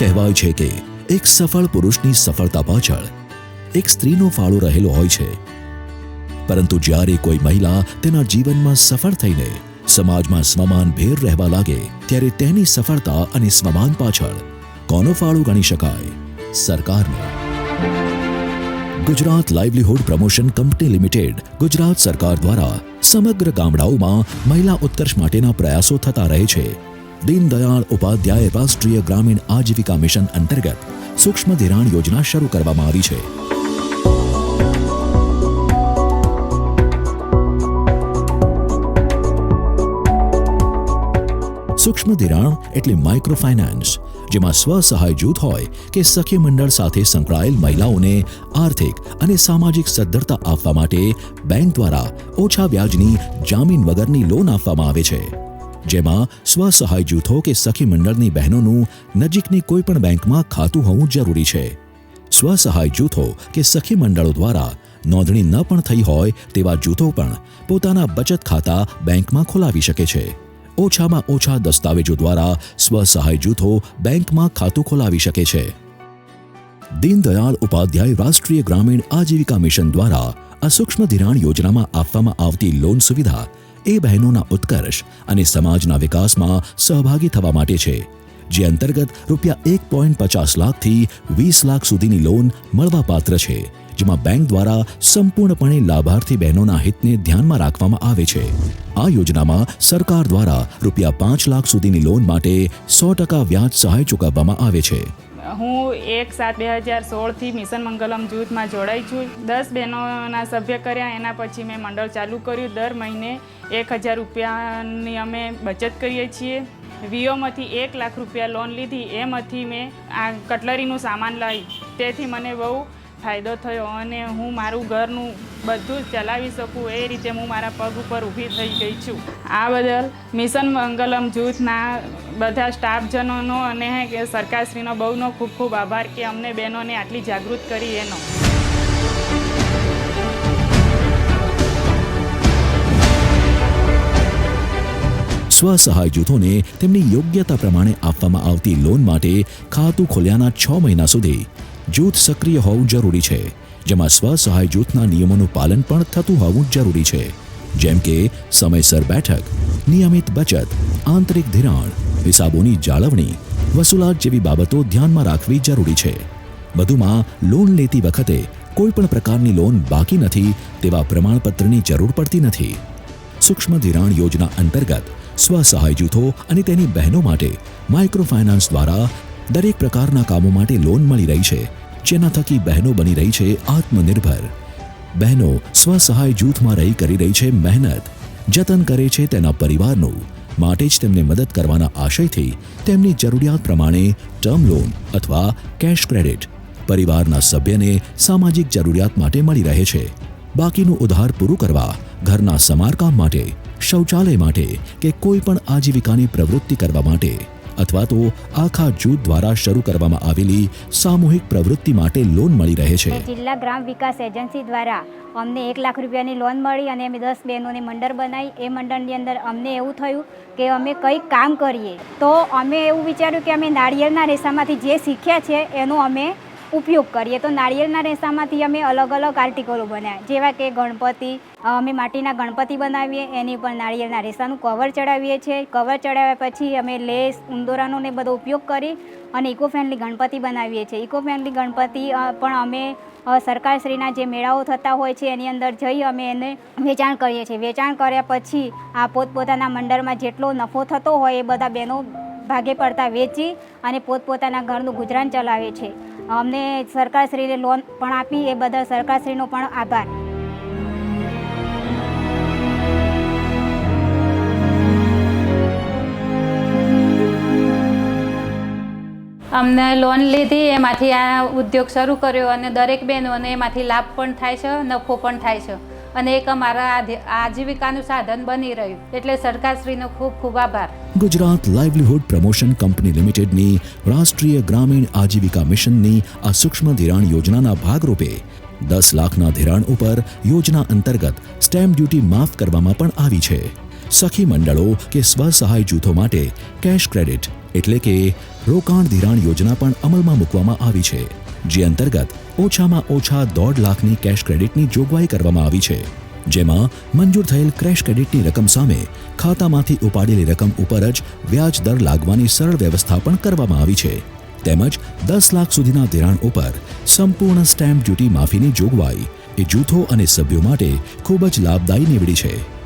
કહેવાય છે કે એક સફળ પુરુષની સફળતા પાછળ એક સ્ત્રીનો ફાળો રહેલો હોય છે. પરંતુ જ્યારે કોઈ મહિલા તેના જીવનમાં સફળ થઈને સમાજમાં સ્વમાન ભેર રહેવા લાગે, ત્યારે તેની સફળતા અને સ્વમાન પાછળ કોનો ફાળો ગણી શકાય? સરકારનો. Gujarat livelihood promotion company limited Gujarat સરકાર દ્વારા સમગ્ર ગામડાઓમાં મહિલા ઉત્કર્ષ માટેના પ્રયાસો થતા રહે છે. દીનદયાળ ઉપાધ્યાય રાષ્ટ્રીય ગ્રામીણ આજીવિકા મિશન અંતર્ગત સૂક્ષ્મ ધિરાણ યોજના શરૂ કરવામાં આવી છે સૂક્ષ્મ ધિરાણ એટલે માઇક્રો ફાઇનાન્સ જેમાં સ્વ સહાય જૂથ હોય કે સખી મંડળ સાથે સંકળાયેલ મહિલાઓને આર્થિક અને સામાજિક સદ્ધરતા આપવા માટે બેંક દ્વારા ઓછા વ્યાજની જામીન વગરની લોન આપવામાં આવે છે। જેમાં સ્વ સહાય જૂથો કે સખી મંડળની બહેનોનું નજીકની કોઈ પણ બેંકમાં ખાતું હોવું જરૂરી છે. સ્વ સહાય જૂથો કે સખી મંડળો દ્વારા નોંધણી ન પણ થઈ હોય તેવા જૂથો પણ પોતાના બચત ખાતા બેંકમાં ખોલાવી શકે છે. ઓછામાં ઓછા દસ્તાવેજો દ્વારા સ્વ સહાય જૂથો બેંકમાં ખાતું ખોલાવી શકે છે. દીનદયાળ ઉપાધ્યાય રાષ્ટ્રીય ગ્રામીણ આજીવિકા મિશન દ્વારા આ સૂક્ષ્મ ધિરાણ યોજનામાં આપવામાં આવતી લોન સુવિધા એ બહેનોના ઉત્કર્ષ અને સમાજના વિકાસમાં સહભાગી થવા માટે છે. જે અંતર્ગત રૂપિયા એક પોઈન્ટ પચાસ લાખથી વીસ લાખ સુધીની લોન મળવાપાત્ર છે, જેમાં બેંક દ્વારા સંપૂર્ણપણે લાભાર્થી બહેનોના હિતને ધ્યાનમાં રાખવામાં આવે છે. આ યોજનામાં સરકાર દ્વારા રૂપિયા પાંચ લાખ સુધીની લોન માટે સો ટકા વ્યાજ સહાય ચૂકવવામાં આવે છે. હું એક સાત બે હજાર સોળથી મિશન મંગલમ જૂથમાં જોડાઈ છું. દસ બહેનોના સભ્ય કર્યા, એના પછી મેં મંડળ ચાલુ કર્યું. દર મહિને એક હજાર રૂપિયાની અમે બચત કરીએ છીએ. વીઓમાંથી એક લાખ રૂપિયા લોન લીધી. એમાંથી મેં આ કટલરીનું સામાન લાવી તેથી મને બહુ ફાયદો થયો અને હું મારું ઘરનું બધું જ ચલાવી શકું એ રીતે હું મારા પગ ઉપર ઊભી થઈ ગઈ છું. આ બદલ મિશન મંગલમ જૂથના બધા સ્ટાફજનોનો અને સરકારશ્રીનો બહુનો ખૂબ ખૂબ આભાર કે અમને બહેનોને આટલી જાગૃત કરી એનો. સ્વ સહાય જૂથોને તેમની યોગ્યતા પ્રમાણે આપવામાં આવતી લોન માટે ખાતું ખોલ્યાના છ મહિના સુધી જૂથ સક્રિય હોવું જરૂરી છે, જેમાં સ્વ સહાય જૂથના નિયમોનું પાલન પણ થતું હોવું જરૂરી છે. જેમ કે, સમયસર બેઠક, નિયમિત બચત, આંતરિક ધિરાણ, હિસાબોની જાળવણી, વસૂલાત જેવી બાબતો ધ્યાનમાં રાખવી જરૂરી છે. વધુમાં, લોન લેતી વખતે કોઈ પણ પ્રકારની લોન બાકી નથી તેવા પ્રમાણપત્રની જરૂર પડતી નથી. સૂક્ષ્મ ધિરાણ યોજના અંતર્ગત સ્વ સહાય જૂથો અને તેની બહેનો માટે માઇક્રો ફાઇનાન્સ દ્વારા દરેક પ્રકારના કામો માટે લોન મળી રહી છે. જેના થકી બહેનો બની રહી છે આત્મનિર્ભર. બહેનો સ્વ સહાય જૂથમાં રહી કરી રહી છે મહેનત, જતન કરે છે તેના પરિવારનું. માટે જ તેમને મદદ કરવાના આશયથી તેમની જરૂરિયાત પ્રમાણે ટર્મ લોન અથવા કેશ ક્રેડિટ પરિવારના સભ્યને સામાજિક જરૂરિયાત માટે મળી રહે છે. બાકીનું ઉધાર પૂરું કરવા, ઘરના સમારકામ માટે, શૌચાલય માટે કે કોઈ પણ આજીવિકાની પ્રવૃત્તિ કરવા માટે અથવા તો આખા જૂથ દ્વારા શરૂ કરવામાં આવેલી સામૂહિક પ્રવૃત્તિ માટે લોન મળી રહે છે. જિલ્લા ગ્રામ વિકાસ એજન્સી દ્વારા અમને એક લાખ રૂપિયાની લોન મળી અને અમે દસ બહેનોને મંડળ બનાવી એ મંડળની અંદર અમને એવું થયું કે અમે કંઈક કામ કરીએ. તો અમે એવું વિચાર્યું કે અમે નાળિયેરના રેસામાંથી જે શીખ્યા છે એનું અમે ઉપયોગ કરીએ. તો નાળિયેરના રેસામાંથી અમે અલગ અલગ આર્ટિકલો બનાવ્યા જેવા કે ગણપતિ અમે માટીના ગણપતિ બનાવીએ. એની ઉપર નાળિયેરના રેસાનું કવર ચડાવીએ છીએ. કવર ચડાવ્યા પછી અમે લેસ, ઉંદોરાનો ને બધો ઉપયોગ કરી અને ઇકો ફ્રેન્ડલી ગણપતિ બનાવીએ છીએ. ઇકો ફ્રેન્ડલી ગણપતિ પણ અમે સરકારશ્રીના જે મેળાઓ થતા હોય છે, એની અંદર જઈ અમે એને વેચાણ કરીએ છીએ. વેચાણ કર્યા પછી આ પોતપોતાના મંડળમાં જેટલો નફો થતો હોય એ બધા બહેનો ભાગે પડતા વેચી અને પોતપોતાના ઘરનું ગુજરાન ચલાવે છે. અમને સરકારશ્રીને લોન પણ આપી, એ બદલ સરકારશ્રીનો પણ આભાર. અમને લોન લીધી, એમાંથી આ ઉદ્યોગ શરૂ કર્યો અને દરેક બહેનોને એમાંથી લાભ પણ થાય છે, નફો પણ થાય છે. અને એક અમારા આજીવિકાનું સાધન બની રહ્યું. એટલે સરકારશ્રીનો ખૂબ ખૂબ આભાર. ગુજરાત લાઇવલીહુડ પ્રમોશન કંપની લિમિટેડની રાષ્ટ્રીય ગ્રામીણ આજીવિકા મિશનની આ સૂક્ષ્મ ધિરાણ યોજનાના ભાગરૂપે દસ લાખના ધિરાણ ઉપર યોજના અંતર્ગત સ્ટેમ્પ ડ્યુટી માફ કરવામાં પણ આવી છે. સખી મંડળો કે સ્વસહાય જૂથો માટે કેશ ક્રેડિટ એટલે કે રોકાણ ધિરાણ યોજના પણ અમલમાં મૂકવામાં આવી છે. જે અંતર્ગત ઓછામાં ઓછા દોઢ લાખની કેશ ક્રેડિટની જોગવાઈ કરવામાં આવી છે. જેમાં મંજૂર થયેલ ક્રેશ ક્રેડિટની રકમ સામે ખાતામાંથી ઉપાડેલી રકમ ઉપર જ વ્યાજ દર લાગવાની સરળ વ્યવસ્થા પણ કરવામાં આવી છે. તેમજ દસ લાખ સુધીના ધિરાણ ઉપર સંપૂર્ણ સ્ટેમ્પ ડ્યુટી માફીની જોગવાઈ એ જૂથો અને સભ્યો માટે ખૂબ જ લાભદાયી નીવડી છે.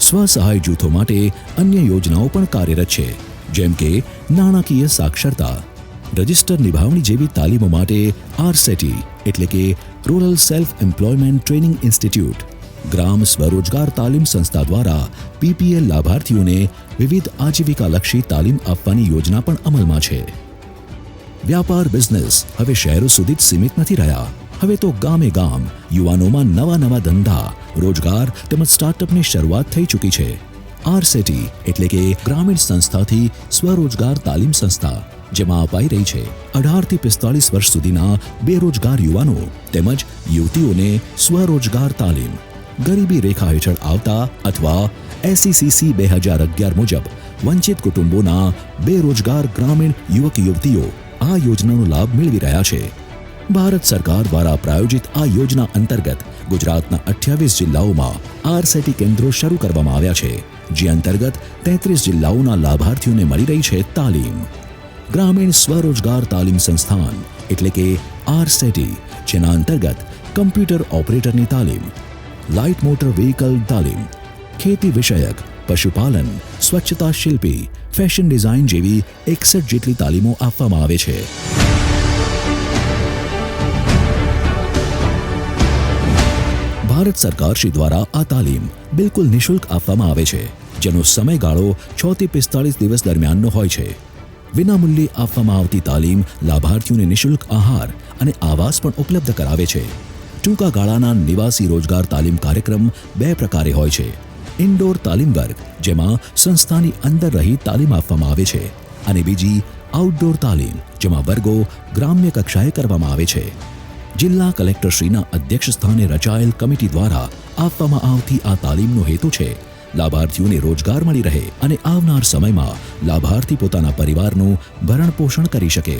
સ્વસહાય જૂથો માટે અન્ય યોજનાઓ પણ કાર્યરત છે, જેમ કે નાણાકીય સાક્ષરતા રજિસ્ટર નિભાવણી જેવી તાલીમો માટે આરસેટી એટલે કે rural self employment training institute ગ્રામ સ્વરોજગાર તાલીમ સંસ્થા દ્વારા પીપીએલ લાભાર્થીઓને વિવિધ આજીવિકાલક્ષી તાલીમ આપવાની યોજના પણ અમલમાં છે. વ્યાપાર બિઝનેસ હવે શહેરો સુધી જ સીમિત નથી રહ્યા. હવે તો ગામે ગામ યુવાનોમાં નવા નવા ધંધા, રોજગાર તેમજ સ્ટાર્ટઅપની શરૂઆત થઈ ચૂકી છે. આરસેટી એટલે કે ગ્રામીણ સંસ્થાથી સ્વરોજગાર તાલીમ સંસ્થા. જેમાં અપાઈ રહી છે અઢારથી પિસ્તાળીસ વર્ષ સુધીના બેરોજગાર યુવાનો તેમજ યુવતીઓને સ્વરોજગાર તાલીમ, ગરીબી રેખા હેઠળ આવતા અથવા એસસીસીસી બે હજાર અગિયાર મુજબ વંચિત કુટુંબોના બેરોજગાર ગ્રામીણ યુવક યુવતીઓ આ યોજનાનો લાભ મેળવી રહ્યા છે. ભારત સરકાર દ્વારા પ્રાયોજિત આ યોજના અંતર્ગત ગુજરાતના અઠ્યાવીસ જિલ્લાઓમાં આરસેટી કેન્દ્રો શરૂ કરવામાં આવ્યા છે, જે અંતર્ગત તેત્રીસ જિલ્લાઓના લાભાર્થીઓને મળી રહી છે તાલીમ. ગ્રામીણ સ્વરોજગાર તાલીમ સંસ્થાન, એટલે કે આરસેટી, જેના અંતર્ગત કમ્પ્યુટર ઓપરેટરની તાલીમ, લાઇટ મોટર વ્હીકલ તાલીમ, ખેતી વિષયક, પશુપાલન, સ્વચ્છતા શિલ્પી, ફેશન ડિઝાઇન જેવી એકસઠ જેટલી તાલીમો આપવામાં આવે છે. ભારત સરકાર શ્રી દ્વારા આ તાલીમ બિલકુલ નિઃશુલ્ક આપવામાં આવે છે, જેનો સમયગાળો છ થી પિસ્તાળીસ દિવસ દરમિયાનનો હોય છે. વિનામૂલ્યે આપવામાં આવતી તાલીમ લાભાર્થીઓને નિઃશુલ્ક આહાર અને આવાસ પણ ઉપલબ્ધ કરાવે છે. ટૂંકા ગાળાના નિવાસી રોજગાર તાલીમ કાર્યક્રમ બે પ્રકારે હોય છે. ઇન્ડોર તાલીમ વર્ગ, જેમાં સંસ્થાની અંદર રહી તાલીમ આપવામાં આવે છે, અને બીજી આઉટડોર તાલીમ, જેમાં વર્ગો ગ્રામ્ય કક્ષાએ કરવામાં આવે છે. જિલ્લા કલેક્ટરશ્રીના અધ્યક્ષ સ્થાને રચાયેલ કમિટી દ્વારા આપવામાં આવતી આ તાલીમનો હેતુ છે લાભાર્થીઓને રોજગાર મળી રહે અને આવનાર સમયમાં લાભાર્થી પોતાના પરિવારનું ભરણ પોષણ કરી શકે.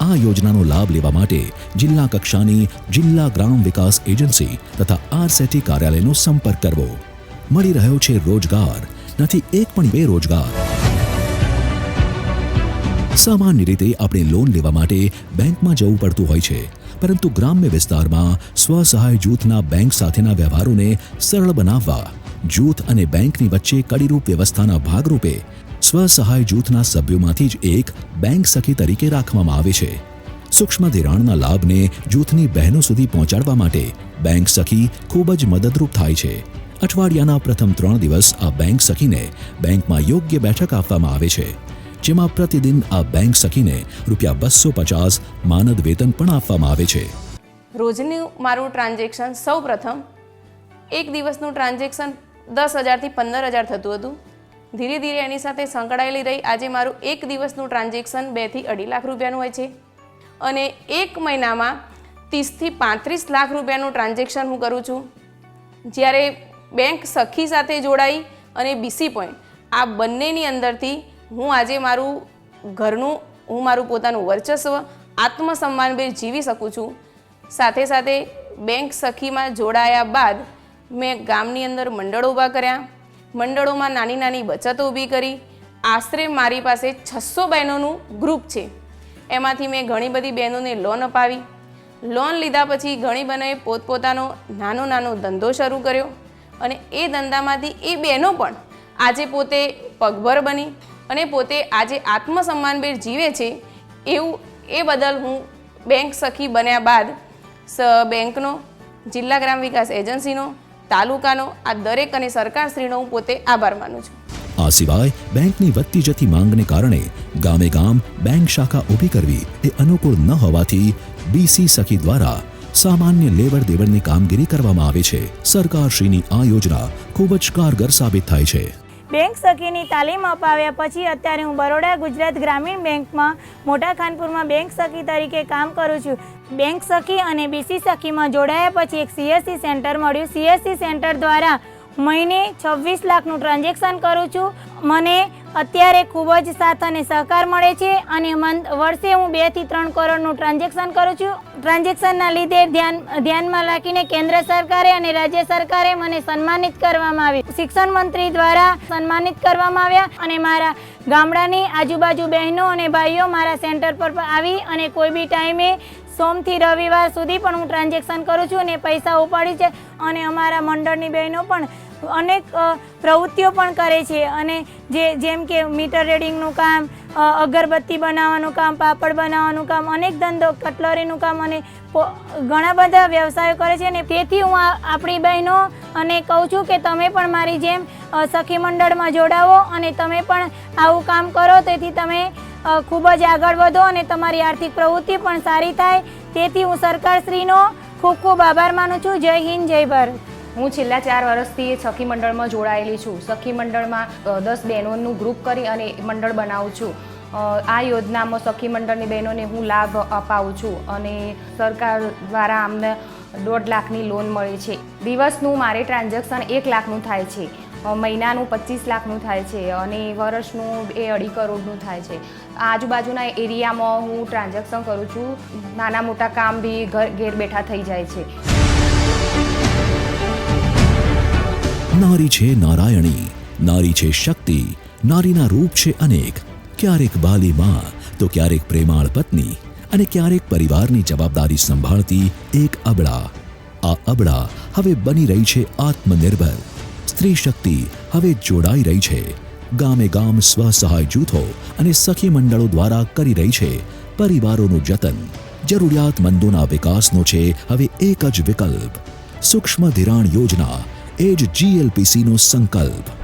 આ યોજનાનો લાભ લેવા માટે જિલ્લા કક્ષાની જિલ્લા ગ્રામ વિકાસ એજન્સી તથા આરસેટી કાર્યાલયનો સંપર્ક કરવો. મળી રહ્યો છે રોજગાર, નથી એક પણ બેરોજગાર સામાન્ય રીતે આપણે લોન લેવા માટે બેંકમાં જવું પડતું હોય છે, પરંતુ ગ્રામ્ય વિસ્તારમાં સ્વસહાય જૂથના બેંક સાથેના વ્યવહારોને સરળ બનાવવા જૂથ અને બેંકની વચ્ચે કડીરૂપ વ્યવસ્થાના ભાગરૂપે સ્વસહાય જૂથના સભ્યોમાંથી જ એક બેંક સખી તરીકે રાખવામાં આવે છે. સૂક્ષ્મ ધિરાણના લાભને જૂથની બહેનો સુધી પહોંચાડવા માટે બેંક સખી ખૂબ જ મદદરૂપ થાય છે. અઠવાડિયાના પ્રથમ ત્રણ દિવસ આ બેંક સખીને બેંકમાં યોગ્ય બેઠક આપવામાં આવે છે. જેમાં પ્રતિદિન આ બેંક સખીને રૂપિયા બસો પચાસ માનદ વેતન પણ આપવામાં આવે છે. રોજનું મારું ટ્રાન્ઝેક્શન સૌ પ્રથમ એક દિવસનું ટ્રાન્ઝેક્શન દસ હજારથી પંદર હજાર થતું હતું. ધીરે ધીરે એની સાથે સંકળાયેલી રહી. આજે મારું એક દિવસનું ટ્રાન્ઝેક્શન બેથી અઢી લાખ રૂપિયાનું હોય છે. અને એક મહિનામાં ત્રીસથી પાંત્રીસ લાખ રૂપિયાનું ટ્રાન્ઝેક્શન હું કરું છું. જ્યારે બેંક સખી સાથે જોડાઈ અને બીસી પોઈન્ટ, આ બંનેની અંદરથી હું આજે મારું ઘરનું, હું મારું પોતાનું વર્ચસ્વ, આત્મસન્માનભેર જીવી શકું છું. સાથે સાથે બેંક સખીમાં જોડાયા બાદ મેં ગામની અંદર મંડળો ઊભા કર્યા. મંડળોમાં નાની નાની બચતો ઊભી કરી. આશરે મારી પાસે છસો બહેનોનું ગ્રુપ છે. એમાંથી મેં ઘણી બધી બહેનોને લોન અપાવી. લોન લીધા પછી ઘણી બહેનોએ પોતપોતાનો નાનો નાનો ધંધો શરૂ કર્યો અને એ ધંધામાંથી એ બહેનો પણ આજે પોતે પગભર બની અને પોતે આજે આત્મસન્માનભેર જીવે છે એવું એ બદલ હું બેંક સખી બન્યા બાદ સ બેંકનો જિલ્લા ગ્રામ વિકાસ એજન્સીનો તાલુકાનો, આ દરેક અને સરકારશ્રીનો હું પોતે આભાર માનું છું. આ સિવાય બેંકની વધતી જતી માંગને કારણે ગામે ગામ બેંક શાખા ઊભી કરવી એ અનુકૂળ ન હોવાથી બીસી સખી દ્વારા સામાન્ય લેવડ દેવડની કામગીરી કરવામાં આવે છે. સરકારશ્રીની આ યોજના ખૂબ જ કારગર સાબિત થાય છે. બેંક સખીની તાલીમ અપાવ્યા પછી અત્યારે હું બરોડા ગુજરાત ગ્રામીણ બેંકમાં મોટા ખાનપુરમાં બેંક સખી તરીકે કામ કરું છું. બેંક સખી અને બીસી સખીમાં જોડાયા પછી એક સીએસસી સેન્ટર મળ્યું. સીએસસી સેન્ટર દ્વારા મહિને છવ્વીસ લાખનું ટ્રાન્ઝેક્શન કરું છું. મને અત્યારે ખૂબ જ સાથ અને સહકાર મળે છે અને વર્ષે હું બેથી ત્રણ કરોડનું ટ્રાન્ઝેક્શન કરું છું. ટ્રાન્ઝેક્શનના લીધે ધ્યાન, ધ્યાનમાં રાખીને કેન્દ્ર સરકારે અને રાજ્ય સરકારે મને સન્માનિત કરવામાં આવી શિક્ષણ મંત્રી દ્વારા સન્માનિત કરવામાં આવ્યા અને મારા ગામડાની આજુબાજુ બહેનો અને ભાઈઓ મારા સેન્ટર પર આવી અને કોઈ બી ટાઈમે સોમથી રવિવાર સુધી પણ હું ટ્રાન્ઝેક્શન કરું છું અને પૈસા ઉપાડી છે. અને અમારા મંડળની બહેનો પણ અનેક પ્રવૃત્તિઓ પણ કરે છે અને જે, જેમ કે મીટર રીડિંગનું કામ અગરબત્તી બનાવવાનું કામ, પાપડ બનાવવાનું કામ, અનેક ધંધો, કટલરીનું કામ અને ઘણા બધા વ્યવસાયો કરે છે અને તેથી હું આપણી બહેનો અને કહું છું કે તમે પણ મારી જેમ સખી મંડળમાં જોડાવો અને તમે પણ આવું કામ કરો, તેથી તમે ખૂબ જ આગળ વધો અને તમારી આર્થિક પ્રવૃત્તિ પણ સારી થાય. તેથી હું સરકારશ્રીનો ખૂબ ખૂબ આભાર માનું છું. જય હિન્દ, જય ભારત. હું છેલ્લા ચાર વર્ષથી સખી મંડળમાં જોડાયેલી છું. સખી મંડળમાં દસ બહેનોનું ગ્રુપ કરી અને મંડળ બનાવું છું. આ યોજનામાં સખી મંડળની બહેનોને હું લાભ અપાવું છું અને સરકાર દ્વારા અમને દોઢ લાખની લોન મળી છે. દિવસનું મારે ટ્રાન્ઝેક્શન એક લાખનું થાય છે. મહિનાનું પચીસ લાખનું થાય છે અને વર્ષનું એ અઢી કરોડનું થાય છે. આજુબાજુના એરિયામાં હું ટ્રાન્ઝેક્શન કરું છું. નાના મોટા કામ બી ઘર, ઘેર બેઠા થઈ જાય છે. નારી છે નારાયણી, નારી છે શક્તિ, નારીના રૂપ છે અનેક. ક્યારેક બાલી માં તો ક્યારેક પ્રેમાળ પત્ની અને ક્યારેક પરિવારની જવાબદારી સંભાળતી એક અબળા. આ અબળા હવે બની રહી છે આત્મનિર્ભર. સ્ત્રી શક્તિ હવે જોડાઈ રહી છે. ગામે ગામ સ્વસહાય જૂથો અને સખી મંડળો દ્વારા કરી રહી છે પરિવારોનું જતન. જરૂરિયાતમંદોના વિકાસનો છે હવે એક જ વિકલ્પ. સૂક્ષ્મ ધિરાણ યોજના એ જ જીએલપીસીનો સંકલ્પ.